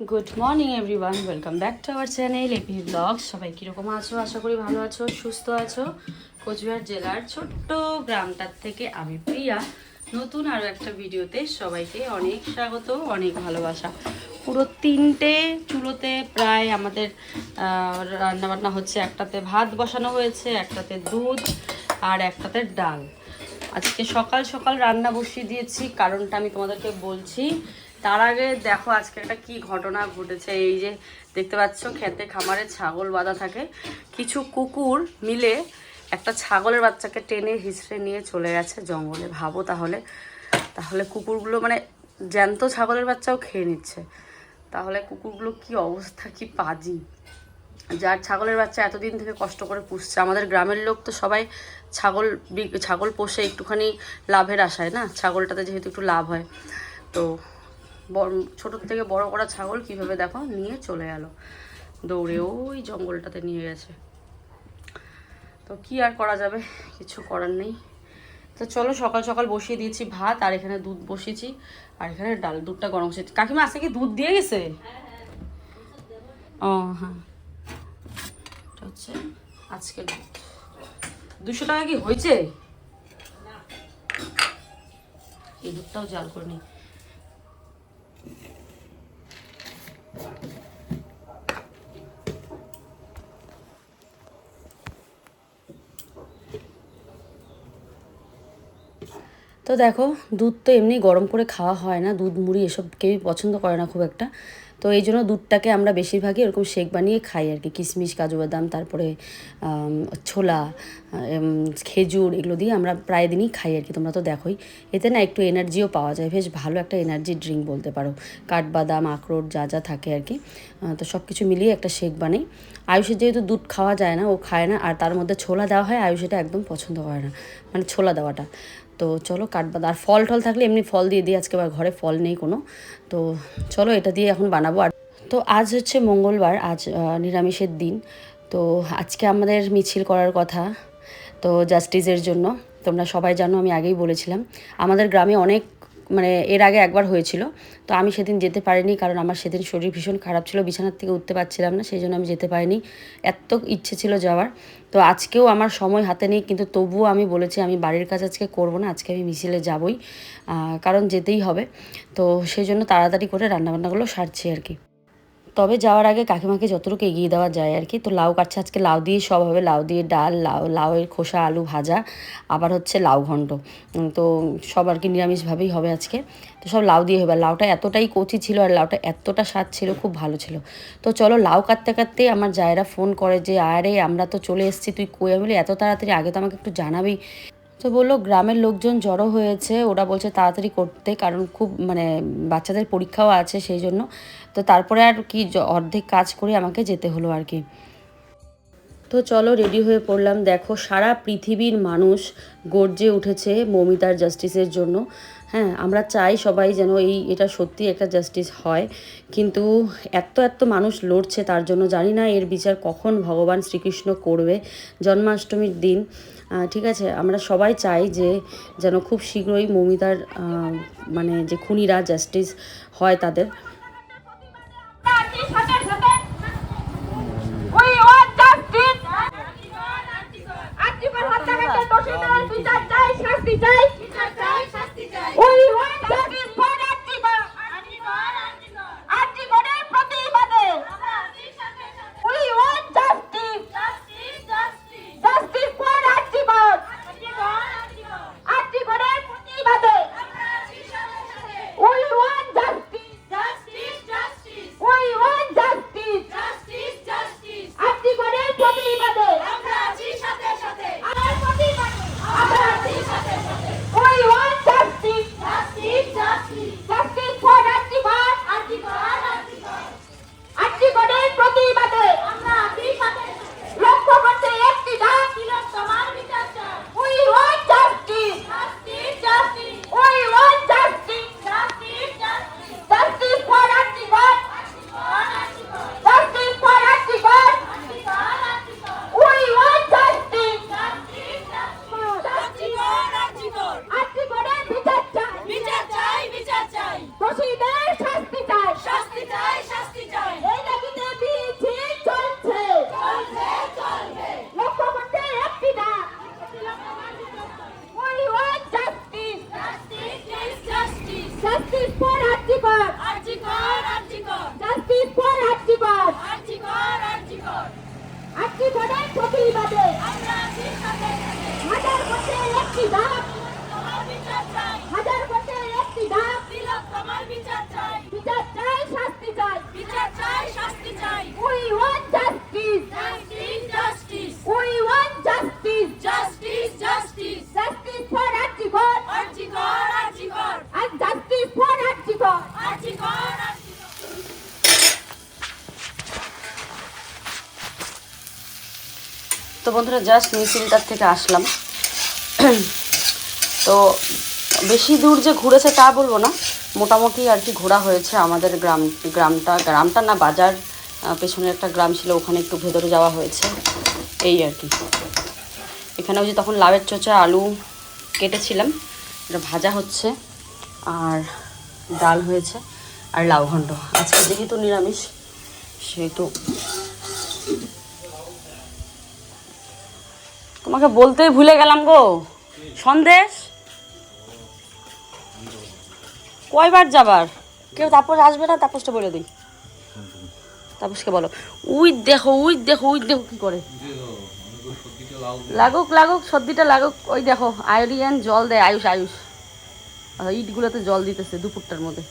Good morning everyone welcome back to our channel AP blog সবাই কীরকম আছো? আশা করি ভালো আছো, সুস্থ আছো। কোচবিহার জেলার ছোট্ট গ্রামটার থেকে আমি প্রিয়া। নতুন আরও একটা ভিডিওতে সবাইকে অনেক স্বাগত, অনেক ভালোবাসা। পুরো তিনটে চুলোতে প্রায় আমাদের রান্নাবান্না হচ্ছে। একটাতে ভাত বসানো হয়েছে, একটাতে দুধ আর একটাতে ডাল। আজকে সকাল সকাল রান্না বসিয়ে দিয়েছি, কারণটা আমি তোমাদেরকে বলছি তার আগে দেখো আজকে একটা কি ঘটনা ঘটেছে। এই যে দেখতে পাচ্ছ খেতে খামারে ছাগল বাঁধা থাকে। কিছু কুকুর মিলে একটা ছাগলের বাচ্চাকে টেনে হিসড়ে নিয়ে চলে গেছে জঙ্গলে। ভাবো তাহলে। তাহলে কুকুরগুলো মানে জ্যান্ত ছাগলের বাচ্চাও খেয়ে নিচ্ছে। তাহলে কুকুরগুলো কি অবস্থা, কি পাজি? যার ছাগলের বাচ্চা এতদিন থেকে কষ্ট করে পুষছে। আমাদের গ্রামের লোক তো সবাই ছাগল ছাগল পোষে একটুখানি লাভের আশায় না? ছাগলটাতে যেহেতু একটু লাভ হয়। তো ছোটোর থেকে বড় করা ছাগল কীভাবে দেখো? নিয়ে চলে গেল দৌড়ে ওই জঙ্গলটাতে নিয়ে গেছে। তো কি আর করা যাবে? কিছু করার নেই। তো চলো সকাল সকাল বসিয়ে দিয়েছি ভাত আর এখানে দুধ বসিয়েছি। আর এখানে ডাল দুধটা গরম বসিয়েছি কাকিমা আজকে কি দুধ দিয়ে গেছে? ও হ্যাঁ। এটা হচ্ছে আজকের দুশো টাকা কি হয়েছে? এই দুধটাও জাল করে নিই তো দেখো, দুধ তো এমনি গরম করে খাওয়া হয় না। দুধ মুড়ি এসব কেউই পছন্দ করে না খুব একটা। তো এই জন্য দুধটাকে আমরা বেশিরভাগই এরকম শেক বানিয়ে খাই আর কি। কিশমিশ, কাজু বাদাম, তারপরে ছোলা খেজুর এগুলো দিয়ে আমরা প্রায় দিনই খাই আর কি। তোমরা তো দেখোই। এতে না একটু এনার্জিও পাওয়া যায়। বেশ ভালো একটা এনার্জি ড্রিঙ্ক বলতে পারো। কাঠবাদাম, আখরোট যা যা থাকে আর কি। তো সব কিছু মিলিয়ে একটা শেক বানাই। আয়ুষের যেহেতু দুধ খাওয়া যায় না, ও খায় না, আর তার মধ্যে ছোলা দেওয়া হয়, আয়ুষ এটা একদম পছন্দ করে না। মানে ছোলা দেওয়াটা। তো চলো কাটবা আর ফল টল থাকলে এমনি ফল দিয়ে দিই, আজকে ঘরে ফল নেই কোনো। তো চলো এটা দিয়ে এখন বানাবো। আর তো আজ হচ্ছে মঙ্গলবার, আজ নিরামিষের দিন। তো আজকে আমাদের মিছিল করার কথা, তো জাস্টিসের জন্য। তোমরা সবাই জানো, আমি আগেই বলেছিলাম। আমাদের গ্রামে অনেক মানে এর আগে একবার হয়েছিল। তো আমি সেদিন যেতে পারিনি কারণ আমার সেদিন শরীর ভীষণ খারাপ ছিল, বিছানার থেকে উঠতে পারছিলাম না, সেই জন্য আমি যেতে পারিনি। এত ইচ্ছে ছিল যাওয়ার। তো আজকেও আমার সময় হাতে নেই, কিন্তু তবুও আমি বলেছি আমি বাড়ির কাজ আজকে করব না, আজকে আমি মিছিলে যাবই কারণ যেতেই হবে। তো সেই জন্য তাড়াতাড়ি করে রান্নাবান্নাগুলো সারছি আর কি। তবে যাওয়ার আগে কাকিমাকে যতটুকু এগিয়ে দেওয়া যায় আর কি। তো লাউ কাটছে আজকে লাউ দিয়ে সব হবে লাউ দিয়ে ডাল লাউ লাউয়ের খোসা আলু ভাজা আবার হচ্ছে লাউ উম, তো সব আর কি নিরামিষভাবেই হবে আজকে। তো সব লাউ দিয়ে হবে। লাউটা এতটাই কচি ছিল আর লাউটা এতটা স্বাদ ছিল খুব ভালো ছিল। তো চলো লাউ কাটতে কাটতে আমার জায়রা ফোন করে যে আরে আমরা তো চলে এসেছি তুই কই? আমি এত তাড়াতাড়ি আগে তো আমাকে একটু জানাবি। তো বলল, গ্রামের লোকজন জড়ো হয়েছে, ওরা বলছে তাড়াতাড়ি করতে, কারণ খুব মানে বাচ্চাদের পরীক্ষাও আছে সেই জন্য। তো তারপরে আর কি অর্ধেক কাজ করে আমাকে যেতে হলো আর কি। তো চলো রেডি হয়ে পড়লাম। দেখো, সারা পৃথিবীর মানুষ গর্জে উঠেছে মমিতার জাস্টিসের জন্য। হ্যাঁ আমরা চাই সবাই যেন এই এটা সত্যি একটা জাস্টিস হয়। কিন্তু এত এত মানুষ লড়ছে তার জন্য জানি না এর বিচার কখন ভগবান শ্রীকৃষ্ণ করবে জন্মাষ্টমীর দিন। ঠিক আছে আমরা সবাই চাই যে যেন খুব শীঘ্রই মমিতার মানে যে খুনিরা জাস্টিস হয় তাদের। বিচার চাই, শাস্তি চাই। Why বন্ধুরা জাস্ট মিছিলটার থেকে আসলাম। তো বেশি দূর যে ঘুরেছে তা বলব না। মোটামুটি আর কি ঘোরা হয়েছে আমাদের গ্রাম গ্রামটা গ্রামটা না বাজার আহ, পেছনে একটা গ্রাম ছিল ওখানে একটু ভেতরে যাওয়া হয়েছে। এই আর কি। এখানে ওই যে তখন লাউয়ের চোচা আলু কেটেছিলাম। এটা ভাজা হচ্ছে আর ডাল হয়েছে আর লাউ ঘণ্ট। আজকে যেহেতু নিরামিষ সেহেতু তোমাকে বলতেই ভুলে গেলাম গো। সন্দেশ? কয়বার যাবার? কেউ তাপস আসবে না, তাপসটা বলে দিই। তাপসকে বলো। উই দেখো উই দেখো উই দেখো কি করে। লাগুক লাগুক, সর্দিটা লাগুক। ওই দেখো আয়োডিয়ান জল দেয়, আয়ুষ আয়ুষ। ইটগুলোতে জল দিতেছে দুপুরটার মধ্যে।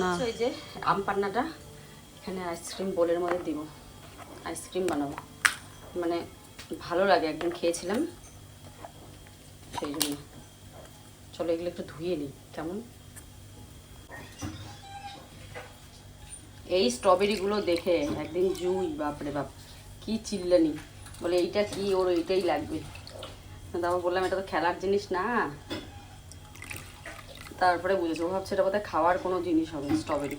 না। এই যে আম পান্নাটা, এখানে আইসক্রিম বোলের মধ্যে দিব। আইসক্রিম বানাবো। মানে ভালো লাগে, একদিন খেয়েছিলাম। সেই জন্য। চলো এগুলো একটু ধুয়ে নিই, কেমন? এই স্ট্রবেরিগুলো দেখে একদিন জুই, বাপরে বাপ, কি চিল্লানি। বলে, এইটা কি? ওর এইটাই লাগবে। তারপর বললাম, এটা তো খেলার জিনিস না। তারপরে বুঝেছি, ও ভাবছে এটা বোধহয় খাওয়ার কোনো জিনিস হবে স্ট্রবেরি।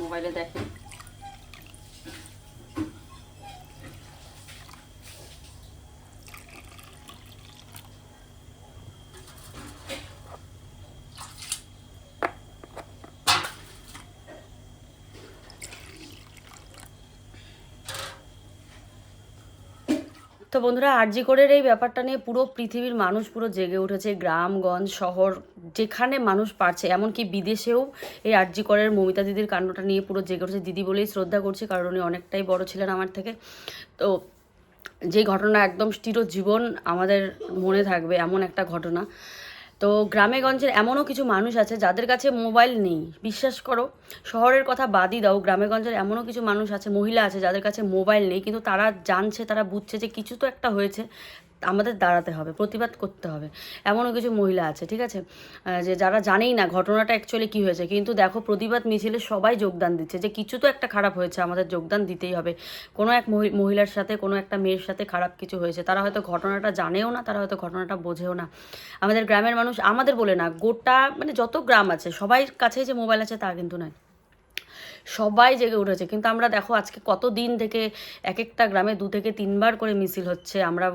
মোবাইলে দেখে। তো বন্ধুরা আরজি করের এই ব্যাপারটা নিয়ে পুরো পৃথিবীর মানুষ পুরো জেগে উঠেছে গ্রামগঞ্জ শহর, যেখানে মানুষ পারছে। এমনকি বিদেশেও এই আরজি করের মমিতা দিদির কাণ্ডটা নিয়ে পুরো জেগে উঠেছে। দিদি বলেই শ্রদ্ধা করছি, কারণ উনি অনেকটাই বড় ছিলেন আমার থেকে। তো যে ঘটনা একদম স্থির জীবন আমাদের মনে থাকবে, এমন একটা ঘটনা। তো গ্রামে গঞ্জের এমনও কিছু মানুষ আছে যাদের কাছে মোবাইল নেই। বিশ্বাস করো, শহরের কথা বাদই দাও, গ্রামে গঞ্জের এমনও কিছু মানুষ আছে, মহিলা আছে যাদের কাছে মোবাইল নেই, কিন্তু তারা জানছে, তারা বুঝছে যে কিছু তো একটা হয়েছে। আমাদের দাঁড়াতে হবে, প্রতিবাদ করতে হবে। এমনও কিছু মহিলা আছে, ঠিক আছে? যে যারা জানেই না ঘটনাটা অ্যাকচুয়ালি কী হয়েছে। কিন্তু দেখো, প্রতিবাদ মিছিলে সবাই যোগদান দিচ্ছে। যে কিছু তো একটা খারাপ হয়েছে, আমাদের যোগদান দিতেই হবে। কোনো এক মহি- মহিলার সাথে, কোনো একটা মেয়ের সাথে খারাপ কিছু হয়েছে। তারা হয়তো ঘটনাটা জানেও না, তারা হয়তো ঘটনাটা বোঝেও না। আমাদের গ্রামের মানুষ আমাদের বলে না, গোটা মানে যত গ্রাম আছে, সবাই কাছে যে মোবাইল আছে তা কিন্তু নয়। সবাই জেগে উঠেছে। কিন্তু আমরা দেখো আজকে কত দিন থেকে এক একটা গ্রামে দু থেকে তিনবার করে মিছিল হচ্ছে। আমরা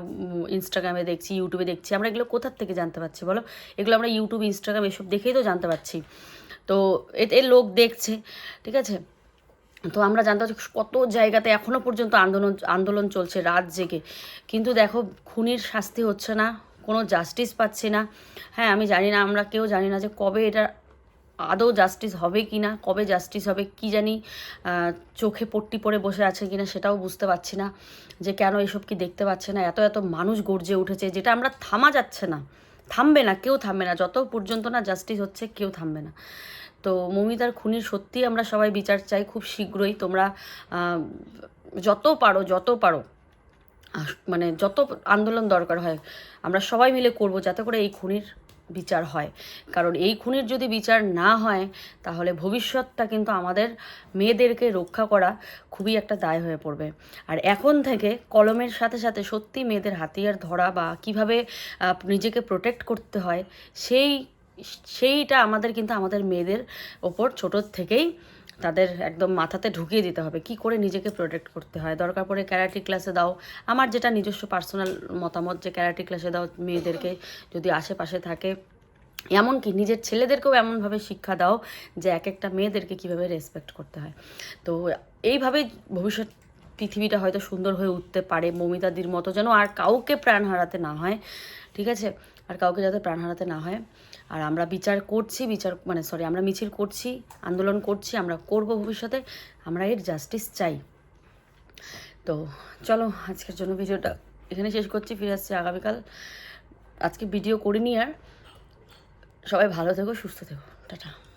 ইনস্টাগ্রামে দেখছি ইউটিউবে দেখছি। আমরা এগুলো কোথার থেকে জানতে পারছি বলো? এগুলো আমরা ইউটিউব ইনস্টাগ্রাম এসব দেখেই তো জানতে পারছি। তো এতে লোক দেখছে, ঠিক আছে? তো আমরা জানতে পারছি কত জায়গাতে এখনও পর্যন্ত আন্দোলন আন্দোলন চলছে রাত জেগে। কিন্তু দেখো খুনির শাস্তি হচ্ছে না, কোনো জাস্টিস পাচ্ছি না। হ্যাঁ আমি জানি না, আমরা কেউ জানি না যে কবে এটা আদৌ জাস্টিস হবে কি না কবে জাস্টিস হবে কি জানি চোখে পট্টি পরে বসে আছে কিনা সেটাও বুঝতে পারছি না যে কেন এসব কি দেখতে পাচ্ছে না, এত এত মানুষ গর্জে উঠেছে যেটা আমরা থামা যাচ্ছে না, থামবে না, কেউ থামবে না, যত পর্যন্ত না জাস্টিস হচ্ছে কেউ থামবে না। তো মমিতার খুনির সত্যি আমরা সবাই বিচার চাই খুব শীঘ্রই, তোমরা যত পারো যত পারো মানে যত আন্দোলন দরকার হয়, আমরা সবাই মিলে করব যাতে করে এই খুনির বিচার হয়। কারণ এই খুনের যদি বিচার না হয়, তাহলে ভবিষ্যৎটা কিন্তু আমাদের মেয়েদেরকে রক্ষা করা খুবই একটা দায় হয়ে পড়বে। আর এখন থেকে কলমের সাথে সাথে সত্যি মেয়েদের হাতিয়ার ধরা বা কীভাবে নিজেকে প্রোটেক্ট করতে হয়, সেই, সেইটা আমাদের কিন্তু আমাদের মেয়েদের ওপর ছোটোর থেকেই তাদের একদম মাথাতে ঢুকিয়ে দিতে হবে। কি করে নিজেকে প্রোটেক্ট করতে হয়? দরকার পড়ে ক্যারাটি ক্লাসে দাও। আমার যেটা নিজস্ব পার্সোনাল মতামত যে ক্যারাটি ক্লাসে দাও, মেয়েদেরকে যদি আশেপাশে থাকে। এমনকি নিজের ছেলেদেরকেও এমনভাবে শিক্ষা দাও যে এক একটা মেয়েদেরকে কীভাবে রেসপেক্ট করতে হয়। তো এইভাবেই ভবিষ্যৎ পৃথিবীটা হয়তো সুন্দর হয়ে উঠতে পারে। মমিতাদির মতো যেন আর কাউকে প্রাণ হারাতে না হয়। ঠিক আছে? আর কাউকে যাতে প্রাণ হারাতে না হয়। আর আমরা বিচার করছি, বিচার মানে সরি আমরা মিছিল করছি, আন্দোলন করছি, আমরা করব ভবিষ্যতে, আমরা এর জাস্টিস চাই। তো চলো, আজকের জন্য ভিডিওটা এখানে শেষ করছি, ফিরে আসছি আগামীকাল। আজকে ভিডিও করিনি আর। সবাই ভালো থেকো, সুস্থ থেকো। টাটা।